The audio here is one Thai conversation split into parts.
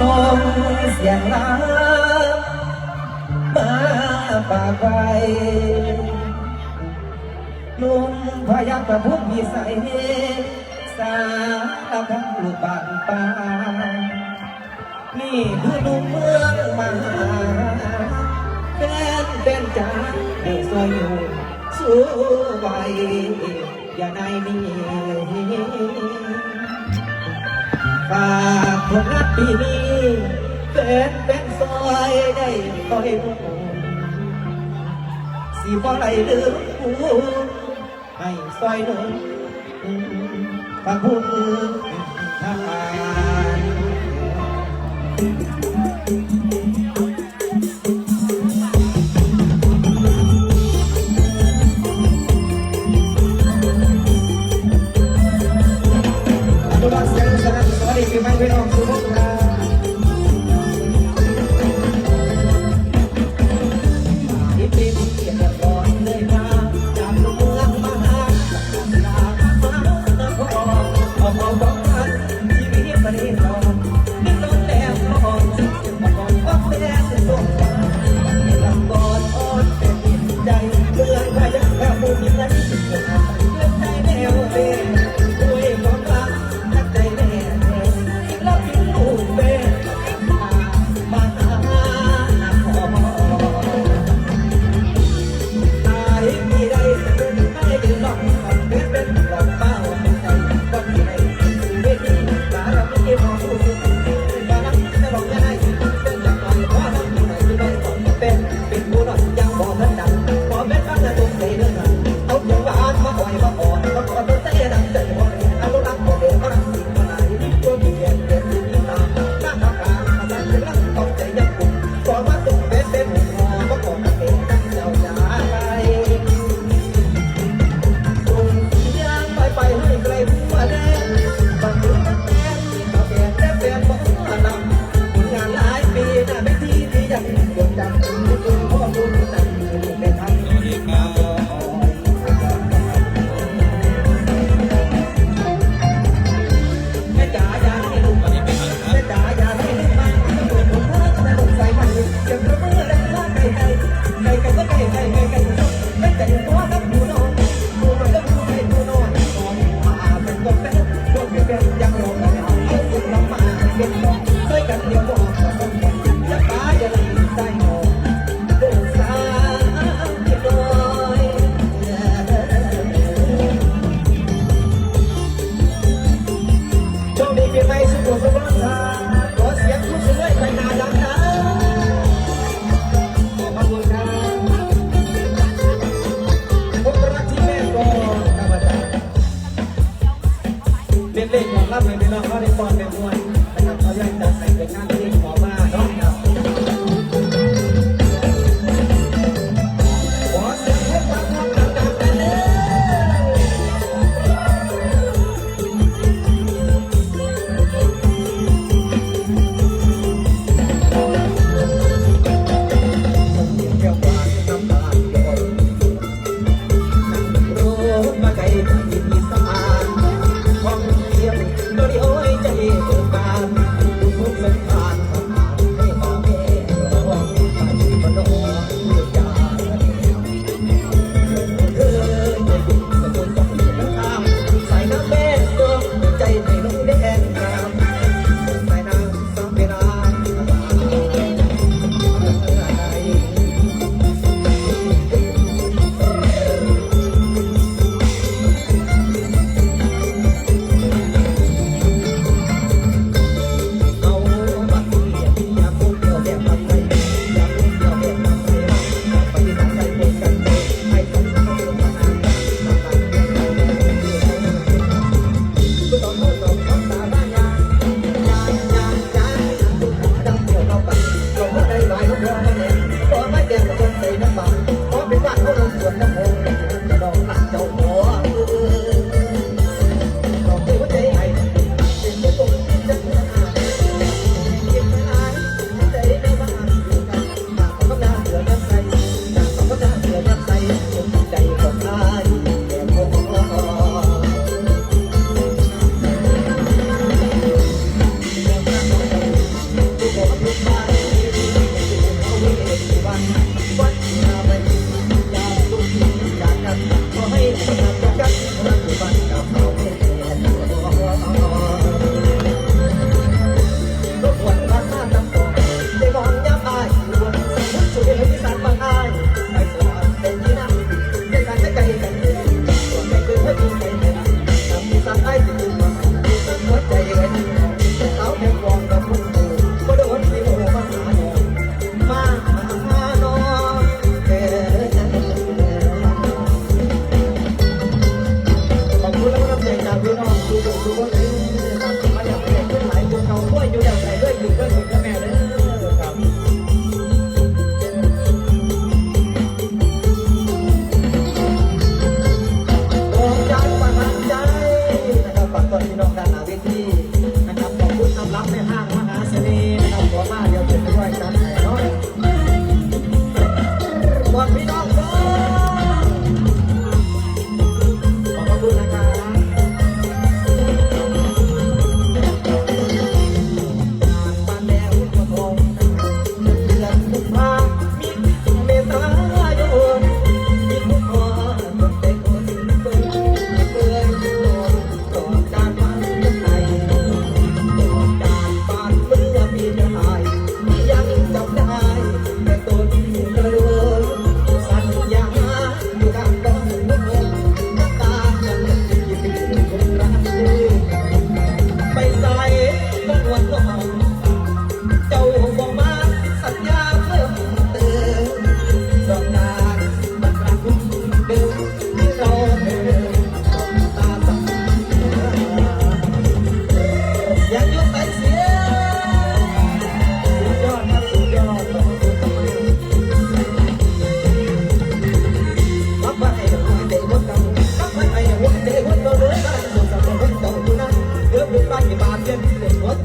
ส่งเสียงลามาฝากไว้ลุงพยักประพุทธมีใส่สาพังบางปานี่คือลุงเมืองมาเป็นเป็นจ้าเด็กสยอยู่สู้ไว้อย่าในนี้ฝากผลลัพธ์ปีนี้ แฟนป็นซอยได้ต่อยหมูสีบ่ไหลลืมกูให้ซอยหนึ่งพระคุณทหาร mama, mama.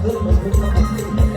เด็กหัวคืนมั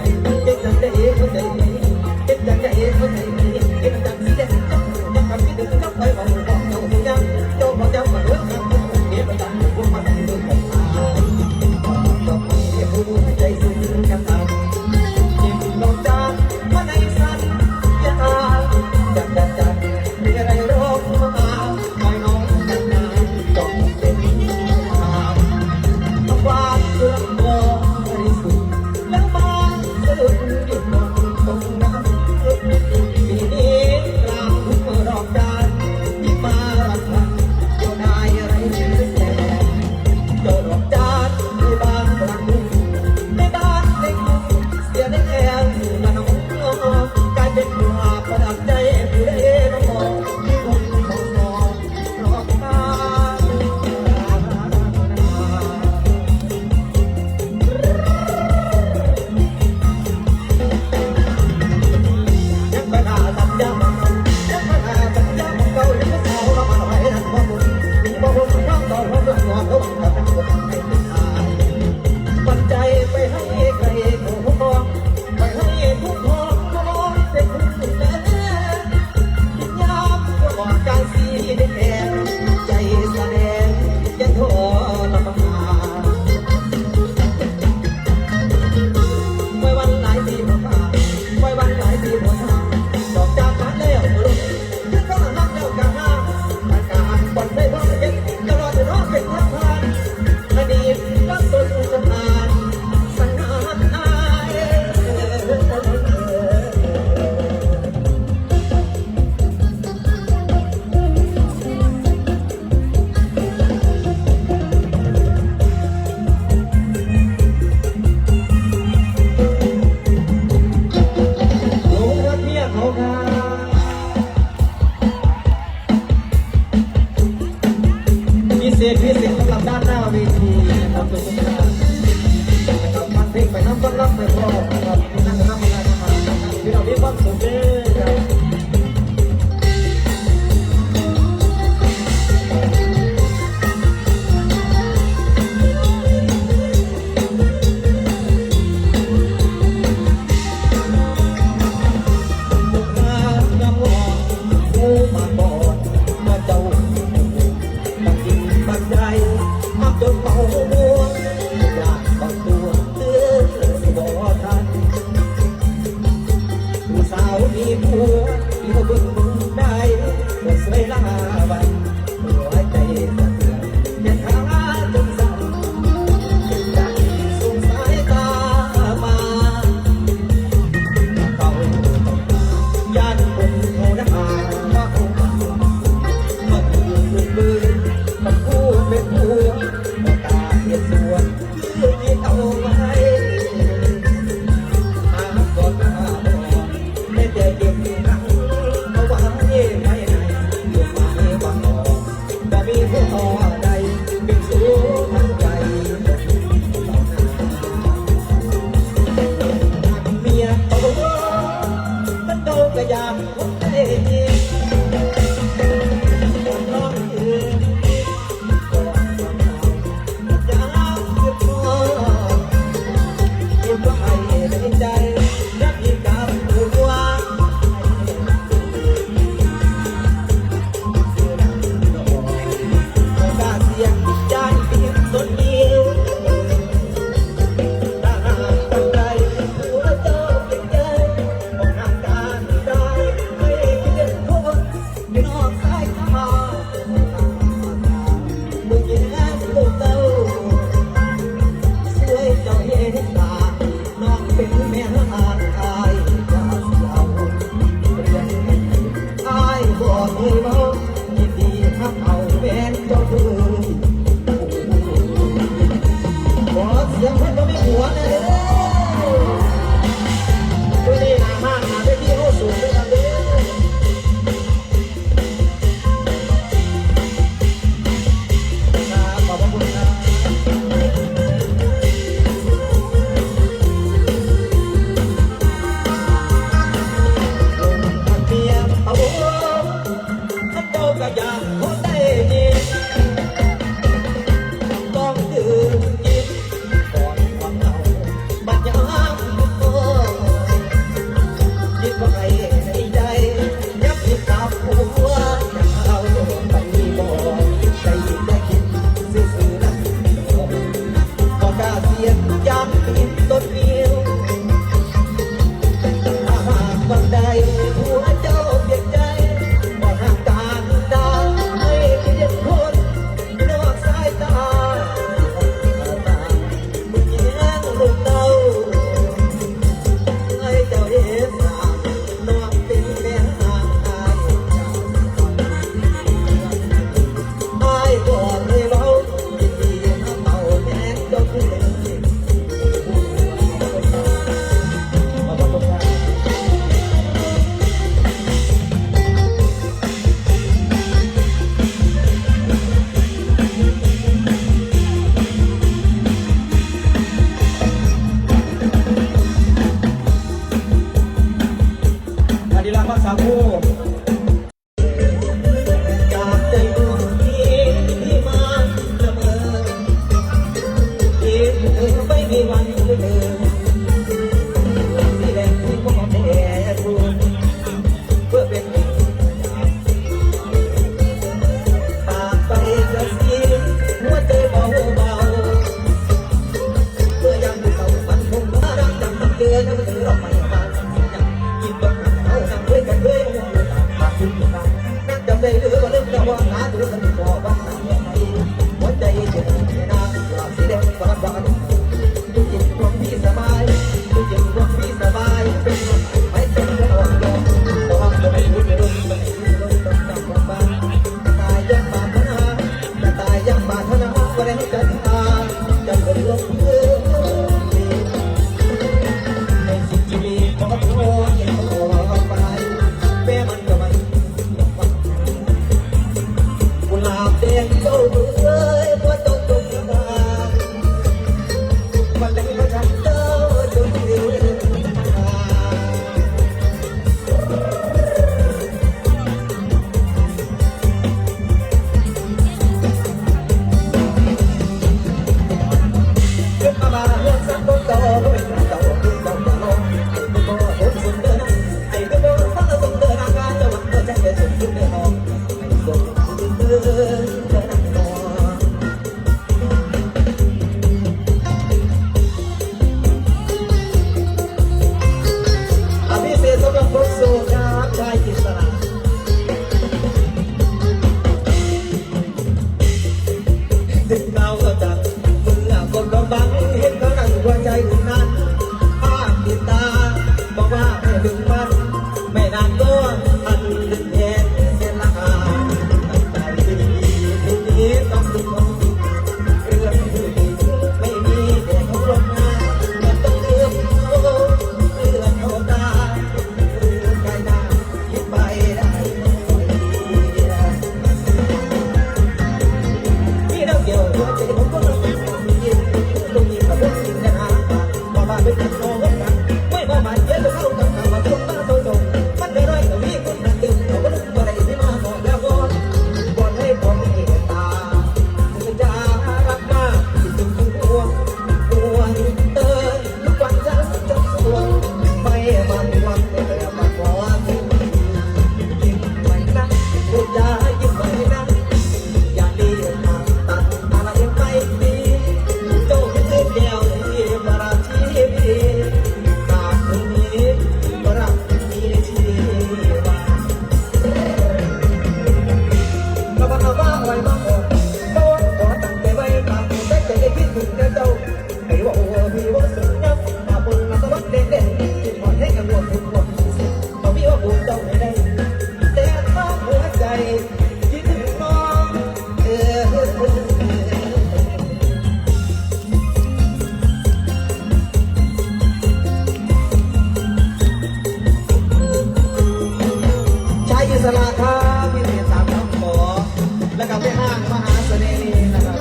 มหาเสน่ห์นะครับ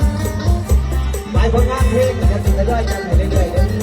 หมายผลงานเพลงนะครับจะเรื่อยๆกันไปเรื่อยๆ